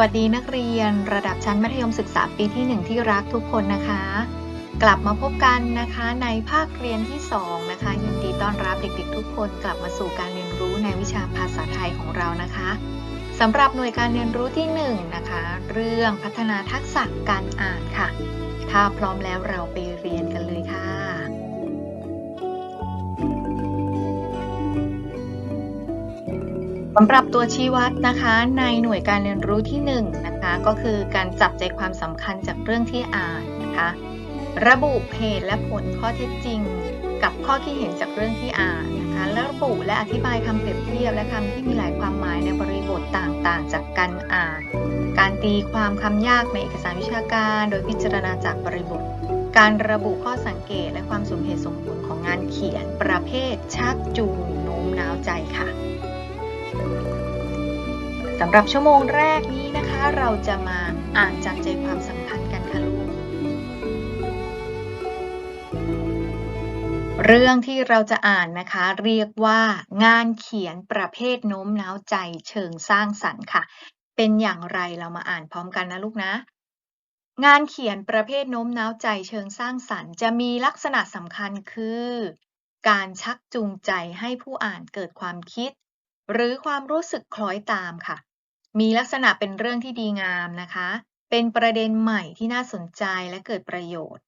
วัสดีนักเรียน ระดับชั้นมัธยมศึกษาปีที่ 1 ที่รักทุกคนนะคะ กลับมาพบกันนะคะในภาคเรียนที่ 2 นะคะ ยินดีต้อนรับเด็กๆ ทุกคนกลับมาสู่การเรียนรู้ในวิชาภาษาไทยของเรานะคะสำหรับหน่วยการเรียนรู้ที่ 1 นะคะ เรื่องพัฒนาทักษะการอ่านค่ะ ถ้าพร้อมแล้วเราไปเรียนกันเลยค่ะ สำหรับตัวชี้วัดนะคะในหน่วยการเรียนรู้ที่1นงนะคะก็คือการจับใจความสำคัญจากเรื่องที่อ่านนะคะระบุเหตุและผลข้อเท็จจริง กับข้อคิดเห็นจากเรื่องที่อ่านนะคะและระบุและอธิบายคำเปรียบเทียบและคำที่มีหลายความหมายในบริบทต่างๆ จากการอ่าน การตีความคำยากในเอกสารวิชาการ โดยพิจารณาจากบริบท การระบุข้อสังเกตและความสมเหตุสมผลของงานเขียนประเภทชักจูงโน้มน้าวใจค่ะ สำหรับชั่วโมงแรกนี้นะคะ เราจะมาอ่านจับใจความสำคัญกันค่ะลูก เรื่องที่เราจะอ่านนะคะ เรียกว่างานเขียนประเภทโน้มน้าวใจเชิงสร้างสรรค์ค่ะ เป็นอย่างไรเรามาอ่านพร้อมกันนะลูกนะ งานเขียนประเภทโน้มน้าวใจเชิงสร้างสรรค์ จะมีลักษณะสำคัญคือ การชักจูงใจให้ผู้อ่านเกิดความคิด หรือความรู้สึกคล้อยตามค่ะ มีลักษณะเป็นเรื่องที่ดีงามนะคะ เป็นประเด็นใหม่ที่น่าสนใจและเกิดประโยชน์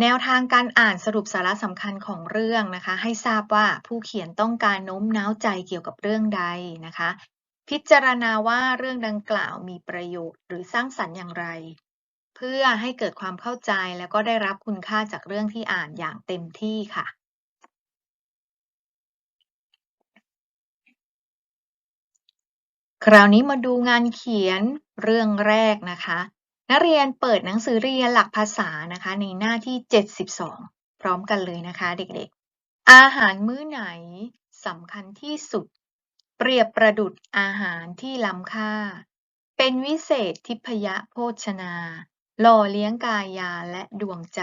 แนวทางการอ่านสรุปสาระสำคัญของเรื่องนะคะ ให้ทราบว่าผู้เขียนต้องการโน้มน้าวใจเกี่ยวกับเรื่องใดนะคะ พิจารณาว่าเรื่องดังกล่าวมีประโยชน์ หรือสร้างสรรค์อย่างไร เพื่อให้เกิดความเข้าใจแล้วก็ได้รับคุณค่าจากเรื่องที่อ่านอย่างเต็มที่ค่ะ คราวนี้มาดูงานเขียนเรื่องแรกนะคะ นักเรียนเปิดหนังสือเรียนหลักภาษานะคะ ในหน้าที่ 72 พร้อมกันเลยนะคะเด็กๆ อาหารมื้อไหนสำคัญที่สุด เปรียบประดุดอาหารที่ล้ำค่า เป็นวิเศษทิพยโภชนา หล่อเลี้ยงกายาและดวงใจ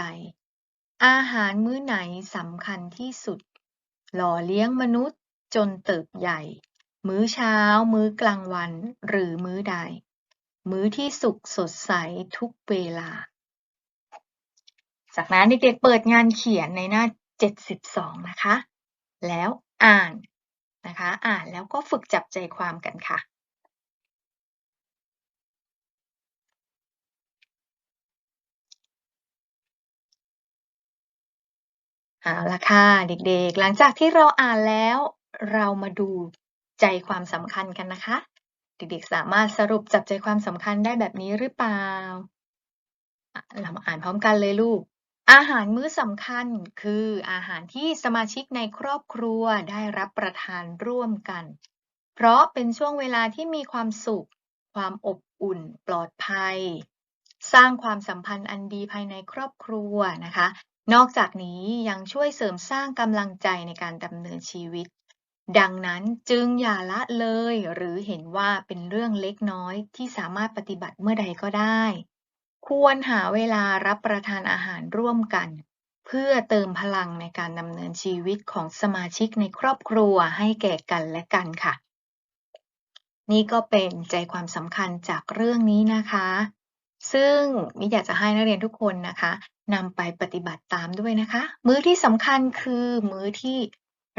อาหารมื้อไหนสำคัญที่สุด หล่อเลี้ยงมนุษย์จนเติบใหญ่ มื้อเช้า มื้อกลางวัน หรือมื้อใด มื้อที่สุขสดใสทุกเวลา จากนั้นเด็กๆเปิดงานเขียนในหน้า 72 นะคะ แล้วอ่านนะคะ อ่านแล้วก็ฝึกจับใจความกันค่ะเอาละค่ะ เด็กๆ หลังจากที่เราอ่านแล้ว เรามาดู ใจความสำคัญกันนะคะ เด็กๆสามารถสรุปจับใจความสำคัญได้แบบนี้หรือเปล่า เรามาอ่านพร้อมกันเลยลูก อาหารมื้อสำคัญคืออาหารที่สมาชิกในครอบครัวได้รับประทานร่วมกัน เพราะเป็นช่วงเวลาที่มีความสุข ความอบอุ่น ปลอดภัย สร้างความสัมพันธ์อันดีภายในครอบครัวนะคะนอกจากนี้ยังช่วยเสริมสร้างกำลังใจในการดำเนินชีวิต ดังนั้นจึงอย่าละเลย หรือเห็นว่าเป็นเรื่องเล็กน้อยที่สามารถปฏิบัติเมื่อใดก็ได้ ควรหาเวลารับประทานอาหารร่วมกัน เพื่อเติมพลังในการดำเนินชีวิตของสมาชิกในครอบครัวให้แก่กันและกันค่ะ นี่ก็เป็นใจความสำคัญจากเรื่องนี้นะคะ ซึ่งมิอยากจะให้นักเรียนทุกคนนะคะนำไปปฏิบัติตามด้วยนะคะ มื้อที่สำคัญคือมื้อที่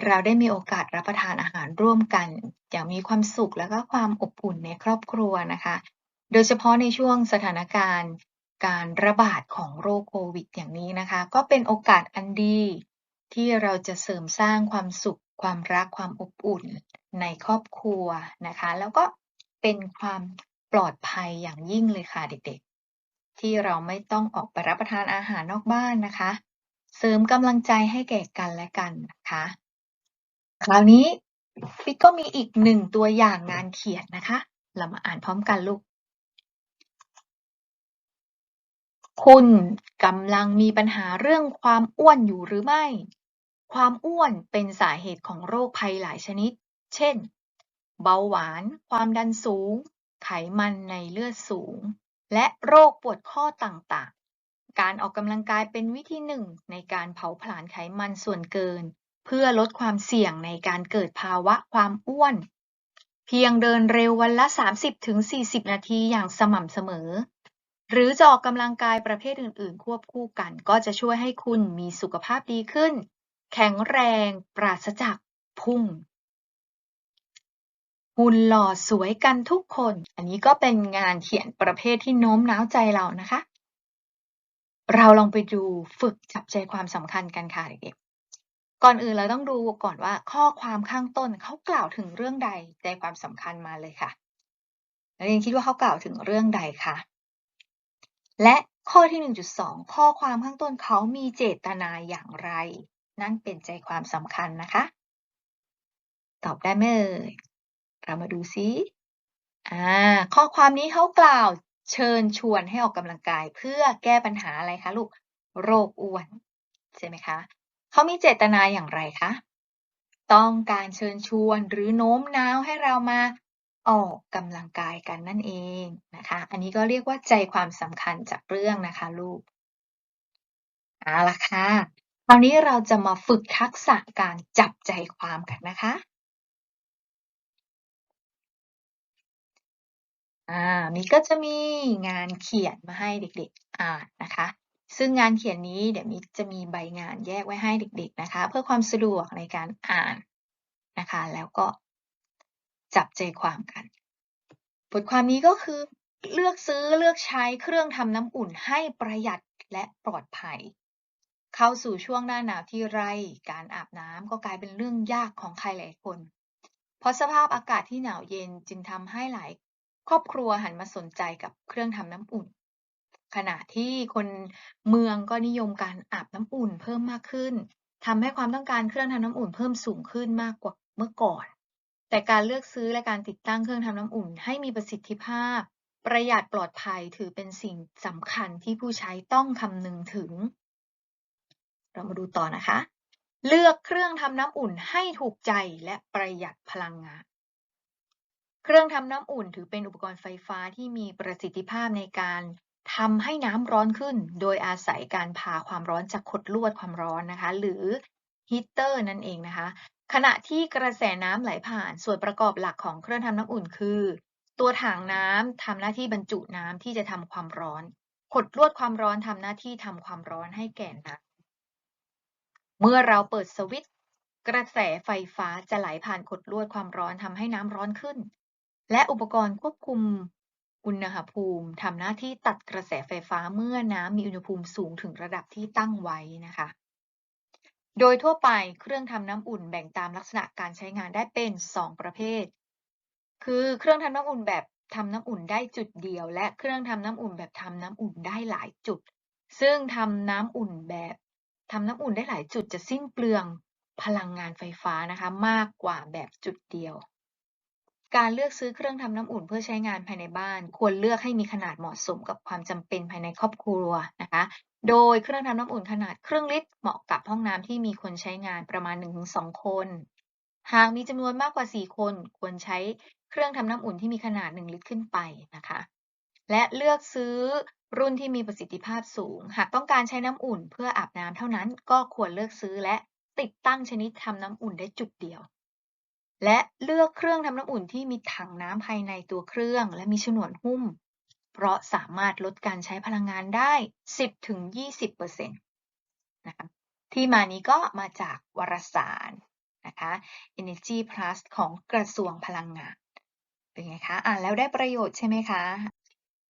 เราได้มีโอกาสรับประทานอาหารร่วมกันอย่างมีความสุขและก็ความอบอุ่นในครอบครัวนะคะ โดยเฉพาะในช่วงสถานการณ์การระบาดของโรคโควิด อย่างนี้นะคะ ก็เป็นโอกาสอันดี ที่เราจะเสริมสร้างความสุข ความรักความอบอุ่นในครอบครัวนะคะ แล้วก็เป็นความปลอดภัยอย่างยิ่งเลยค่ะเด็กๆ ที่เราไม่ต้องออกไปรับประทานอาหารนอกบ้านนะคะ เสริมกำลังใจให้แก่กันและกันนะคะ คราวนี้ปิ๊กก็มีอีกหนึ่งตัวอย่างงานเขียนนะคะ เรามาอ่านพร้อมกันลูก คุณกำลังมีปัญหาเรื่องความอ้วนอยู่หรือไม่ ความอ้วนเป็นสาเหตุของโรคภัยหลายชนิด เช่น เบาหวาน ความดันสูง ไขมันในเลือดสูง และโรคปวดข้อต่างๆ การออกกำลังกายเป็นวิธีหนึ่งในการเผาผลาญไขมันส่วนเกิน เพื่อลดความเสี่ยงในการเกิดภาวะความอ้วนพพียงเดินเร็ววันละ 30-40 นาทีอย่างสม่ำเสมอ หรือจะออกกำลังกายประเภทอื่น ๆ ควบคู่กัน ก็จะช่วยให้คุณมีสุขภาพดีขึ้น แข็งแรง ปราศจากพุงหุ่นหล่อสวยกันทุกคน อันนี้ก็เป็นงานเขียนประเภทที่โน้มน้าวใจเรานะคะ เราลองไปดูฝึกจับใจความสำคัญกันค่ะเด็ก ก่อนอื่นเราต้องดูก่อนว่าข้อความข้างต้นเขากล่าวถึงเรื่องใดใจความสำคัญมาเลยค่ะนักเรียนคิดว่าเขากล่าวถึงเรื่องใดคะและข้อที่ 1.2 ข้อความข้างต้นเขามีเจตนาอย่างไร นั่นเป็นใจความสำคัญนะคะ ตอบได้ไหมเอ่ยเรามาดูซิอ่าข้อความนี้เขากล่าวเชิญชวนให้ออกกำลังกาย เพื่อแก้ปัญหาอะไรคะลูกโรคอ้วนใช่ไหมคะ เขามีเจตนาอย่างไรคะ ต้องการเชิญชวนหรือโน้มน้าวให้เรามาออกกำลังกายกันนั่นเองนะคะ อันนี้ก็เรียกว่าใจความสำคัญจากเรื่องนะคะลูกเอาละค่ะคราวนี้เราจะมาฝึกทักษะการจับใจความกันนะคะอ่ามีก็จะมีงานเขียนมาให้เด็กๆอ่านนะคะ ซึ่งงานเขียนนี้เดี๋ยวมิจะมีใบงานแยกไว้ให้เด็ก ๆนะคะ เพื่อความสะดวกในการอ่านนะคะ แล้วก็จับใจความกัน บทความนี้ก็คือเลือกซื้อเลือกใช้เครื่องทำน้ำอุ่นให้ประหยัดและปลอดภัย เข้าสู่ช่วงหน้าหนาวที่ไรการอาบน้ำก็กลายเป็นเรื่องยากของใครหลายคน เพราะสภาพอากาศที่หนาวเย็นจึงทำให้หลาย ครอบครัวหันมาสนใจกับเครื่องทำน้ำอุ่น ขณะที่คนเมืองก็นิยมการอาบน้ำอุ่นเพิ่มมากขึ้นทำให้ความต้องการเครื่องทำน้ำอุ่นเพิ่มสูงขึ้นมากกว่าเมื่อก่อน แต่การเลือกซื้อและการติดตั้งเครื่องทำน้ำอุ่น ให้มีประสิทธิภาพ ประหยัดปลอดภัยถือเป็นสิ่งสำคัญที่ผู้ใช้ต้องคำนึงถึง เรามาดูต่อนะคะ เลือกเครื่องทำน้ำอุ่นให้ถูกใจและประหยัดพลังงานเครื่องทำน้ำอุ่นถือเป็นอุปกรณ์ไฟฟ้าที่มีประสิทธิภาพในการ ทำให้น้ำร้อนขึ้น โดยอาศัยการพาความร้อนจากขดลวดความร้อนนะคะ หรือฮีเตอร์นั่นเองนะคะ ขณะที่กระแสน้ำไหลผ่านส่วนประกอบหลักของเครื่องทำน้ำอุ่นคือ ตัวถังน้ำทำหน้าที่บรรจุน้ำที่จะทำความร้อนขดลวดความร้อนทำหน้าที่ทำความร้อนให้แก่น้ำเมื่อเราเปิดสวิตช์กระแสไฟฟ้าจะไหลผ่านขดลวดความร้อนทำให้น้ำร้อนขึ้น และอุปกรณ์ควบคุม อุณหภูมิทำหน้าที่ตัดกระแสไฟฟ้าเมื่อน้ำมีอุณหภูมิสูงถึงระดับที่ตั้งไว้นะคะ โดยทั่วไปเครื่องทำน้ำอุ่นแบ่งตามลักษณะการใช้งานได้เป็น 2 ประเภท คือเครื่องทำน้ำอุ่นแบบทำน้ำอุ่นได้จุดเดียว และเครื่องทำน้ำอุ่นแบบทำน้ำอุ่นได้หลายจุด ซึ่งทำน้ำอุ่นแบบทำน้ำอุ่นได้หลายจุดจะสิ้นเปลืองพลังงานไฟฟ้านะคะ มากกว่าแบบจุดเดียว การเลือกซื้อเครื่องทำน้ำอุ่นเพื่อใช้งานภายในบ้าน ควรเลือกให้มีขนาดเหมาะสมกับความจำเป็นภายในครอบครัวนะคะ โดยเครื่องทำน้ำอุ่นขนาดครึ่งลิตรเหมาะกับห้องน้ำที่มีคนใช้งานประมาณ 1-2 คน หากมีจำนวนมากกว่า 4 คน ควรใช้เครื่องทำน้ำอุ่นที่มีขนาด 1 ลิตรขึ้นไปนะคะ และเลือกซื้อรุ่นที่มีประสิทธิภาพสูง หากต้องการใช้น้ำอุ่นเพื่ออาบน้ำเท่านั้น ก็ควรเลือกซื้อและติดตั้งชนิดทำน้ำอุ่นได้จุดเดียว และเลือกเครื่องทำน้ำอุ่นที่มีถังน้ำภายในตัวเครื่อง และมีฉนวนหุ้ม เพราะสามารถลดการใช้พลังงานได้ 10-20%นะคะที่มานี้ก็มาจากวารสารนะคะ Energy Plus ของกระทรวงพลังงาน เป็นไงคะอ่านแล้วได้ประโยชน์ใช่ไหมคะ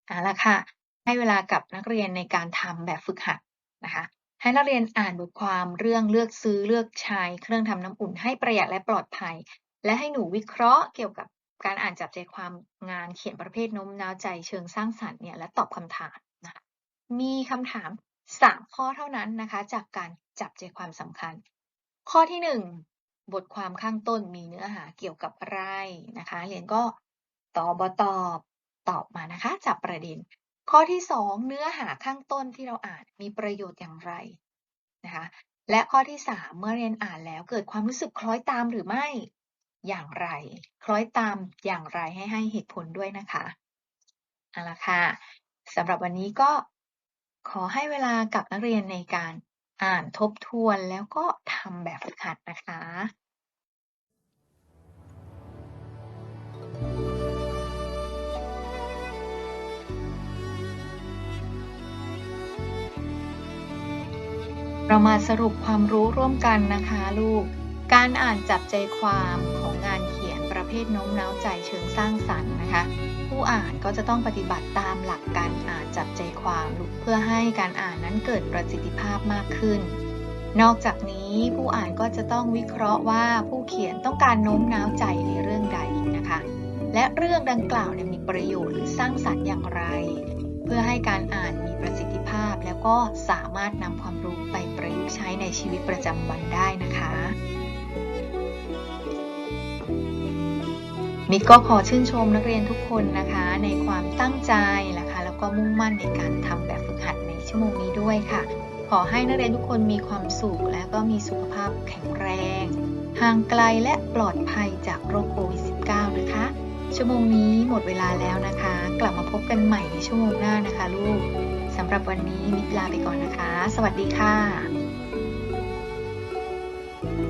เอาละค่ะ ให้เวลากับนักเรียนในการทำแบบฝึกหัดนะคะ ให้นักเรียนอ่านบทความเรื่องเลือกซื้อเลือกใช้เครื่องทำน้ำอุ่นให้ประหยัดและปลอดภัย และให้หนูวิเคราะห์เกี่ยวกับการอ่านจับใจความงานเขียนประเภทโน้มน้าวใจเชิงสร้างสรรค์เนี่ยและตอบคำถามนะคะมีคำถาม 3 ข้อเท่านั้นนะคะ จากการจับใจความสำคัญ ข้อที่ 1 บทความข้างต้นมีเนื้อหาเกี่ยวกับอะไรนะคะ เรียนก็ตอบบตอบตอบมานะคะจับประเด็น ข้อที่ 2 เนื้อหาข้างต้นที่เราอ่านมีประโยชน์อย่างไรนะคะและข้อที่ 3 เมื่อเรียนอ่านแล้วเกิดความรู้สึกคล้อยตามหรือไม่ อย่างไร คล้อยตามอย่างไรให้ให้เหตุผลด้วยนะคะเอาละค่ะสำหรับวันนี้ก็ขอให้เวลากับนักเรียนในการอ่านทบทวนแล้วก็ทำแบบฝึกหัดนะคะเรามาสรุปความรู้ร่วมกันนะคะลูก การอ่านจับใจความของงานเขียนประเภทโน้มน้าวใจเชิงสร้างสรรค์นะคะ ผู้อ่านก็จะต้องปฏิบัติตามหลักการอ่านจับใจความเพื่อให้การอ่านนั้นเกิดประสิทธิภาพมากขึ้น นอกจากนี้ผู้อ่านก็จะต้องวิเคราะห์ว่าผู้เขียนต้องการโน้มน้าวใจในเรื่องใดนะคะ และเรื่องดังกล่าวมีประโยชน์หรือสร้างสรรค์อย่างไร เพื่อให้การอ่านมีประสิทธิภาพแล้วก็สามารถนำความรู้ไปประยุกต์ใช้ในชีวิตประจำวันได้นะคะ มิกก็ขอชื่นชมนักเรียนทุกคนนะคะ ในความตั้งใจนะคะ แล้วก็มุ่งมั่นในการทำแบบฝึกหัดในชั่วโมงนี้ด้วยค่ะ ขอให้นักเรียนทุกคนมีความสุขและก็มีสุขภาพแข็งแรง ห่างไกลและปลอดภัยจากโรคโควิด -19 นะคะ ชั่วโมงนี้หมดเวลาแล้วนะคะ กลับมาพบกันใหม่ในชั่วโมงหน้านะคะ ลูกสำหรับวันนี้มิกลาไปก่อนนะคะ สวัสดีค่ะ